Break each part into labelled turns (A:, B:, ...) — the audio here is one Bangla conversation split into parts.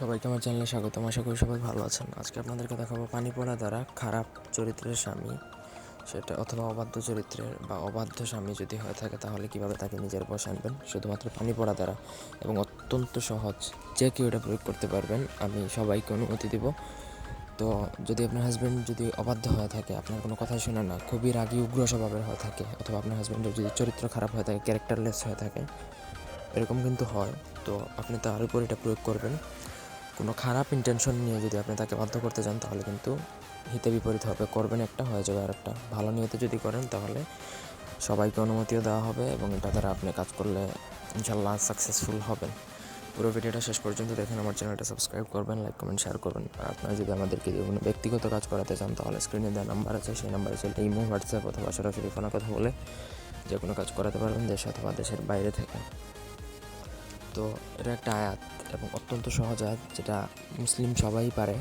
A: সবাইকে আমার চ্যানেলে স্বাগতম। আশা করি সবাই ভালো আছেন। আজকে আপনাদেরকে দেখাবো পানি পড়া দ্বারা খারাপ চরিত্রের স্বামী। সেটা অথবা অবাধ্য চরিত্রের বা অবাধ্য স্বামী যদি হয়ে থাকে, তাহলে কীভাবে তাকে নিজের বসে আনবেন? শুধুমাত্র পানি পড়া দ্বারা এবং অত্যন্ত সহজ। যে কেউ এটা প্রয়োগ করতে পারবেন, আমি সবাইকে অনুমতি দিব। তো যদি আপনার হাজব্যান্ড যদি অবাধ্য হয়ে থাকে, আপনার কোনো কথাই শোনে না, খুবই রাগী, উগ্র স্বভাবের হয়ে থাকে, অথবা আপনার হাজব্যান্ডের যদি চরিত্র খারাপ হয়ে থাকে ক্যারেক্টারলেস হয়ে থাকে, এরকম কিন্তু হয়, তো আপনি তার উপর এটা প্রয়োগ করবেন। কোনো খারাপ ইন্টেনশন নিয়ে যদি আপনি তাকে বাধ্য করতে চান, তাহলে কিন্তু হিতে বিপরীত হবে। করবেন একটা, হয়ে যাবে আর একটা। ভালো নিয়তে যদি করেন, তাহলে সবাইকে অনুমতিও দেওয়া হবে এবং এটা দ্বারা আপনি কাজ করলে ইনশাল্লাহ সাকসেসফুল হবেন। পুরো ভিডিওটা শেষ পর্যন্ত দেখেন। আমার চ্যানেলটা সাবস্ক্রাইব করবেন লাইক কমেন্ট শেয়ার করবেন। আর আপনারা যদি আমাদেরকে কোনো ব্যক্তিগত কাজ করাতে চান, তাহলে স্ক্রিনে দেওয়া নাম্বার আছে। সেই নাম্বারে চলে ইমো হোয়াটসঅ্যাপ অথবা সরাসরি ফোনে কথা বলে যে কোনো কাজ করাতে পারবেন দেশ অথবা দেশের বাইরে থেকে। তো এটা একটা আয়াত। এবং অত্যন্ত সহজ আয়াত যেটা মুসলিম সবাই পারে,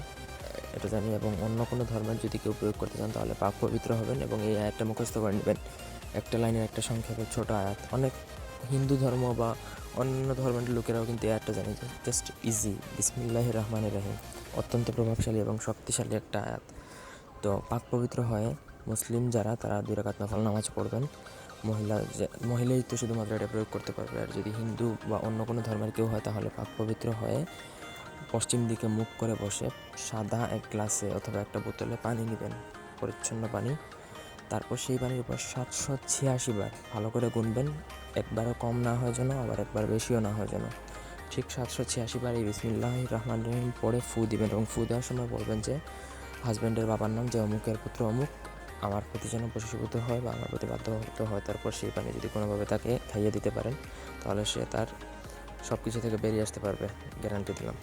A: এটা জানি এবং অন্য কোনো ধর্মের যদি কেউ প্রয়োগ করতে চান তাহলে পাক পবিত্র হবেন এবং এই আয়াতটা মুখস্থ করে নেবেন। একটা লাইনের একটা সংক্ষেপে ছোট আয়াত। অনেক হিন্দু ধর্ম বা অন্য ধর্মের লোকেরাও কিন্তু এই আয়াতটা জানে জাস্ট ইজি বিসমিল্লাহ রহমান রাহিম। অত্যন্ত প্রভাবশালী এবং শক্তিশালী একটা আয়াত। তো পাক পবিত্র হয় মুসলিম যারা, তারা দুই রাকাত নফল নামাজ পড়বেন। মহিলা মহিলাই তো শুধুমাত্র এটা প্রয়োগ করতে পারবে। আর যদি হিন্দু বা অন্য কোনো ধর্মের কেউ হয়, তাহলে পাক পবিত্র হয়ে পশ্চিম দিকে মুখ করে বসে সাদা এক গ্লাসে অথবা একটা বোতলে পানি নেবেন, পরিচ্ছন্ন পানি। তারপর সেই পানির উপর সাতশো ছিয়াশি বার ভালো করে গুনবেন। একবারও কম না হয় যেন, আবার একবার বেশিও না হয় যেন। ঠিক সাতশো ছিয়াশি বার এই বিসমিল্লাহ রহমান রহিম পড়ে ফু দিবেন এবং ফু দেওয়ার সময় বলবেন যে হাজব্যান্ডের বাবার নাম যে অমুকের পুত্র অমুক। আমার প্রতি যেন বশীভূত হয় বা আমার প্রতি বাধ্যভূত হয়, তারপর সেই পানি যদি কোনোভাবে তাকে খাইয়ে দিতে পারেন, তাহলে সে তার সব কিছু থেকে বেরিয়ে আসতে পারবে। গ্যারান্টি দিলাম।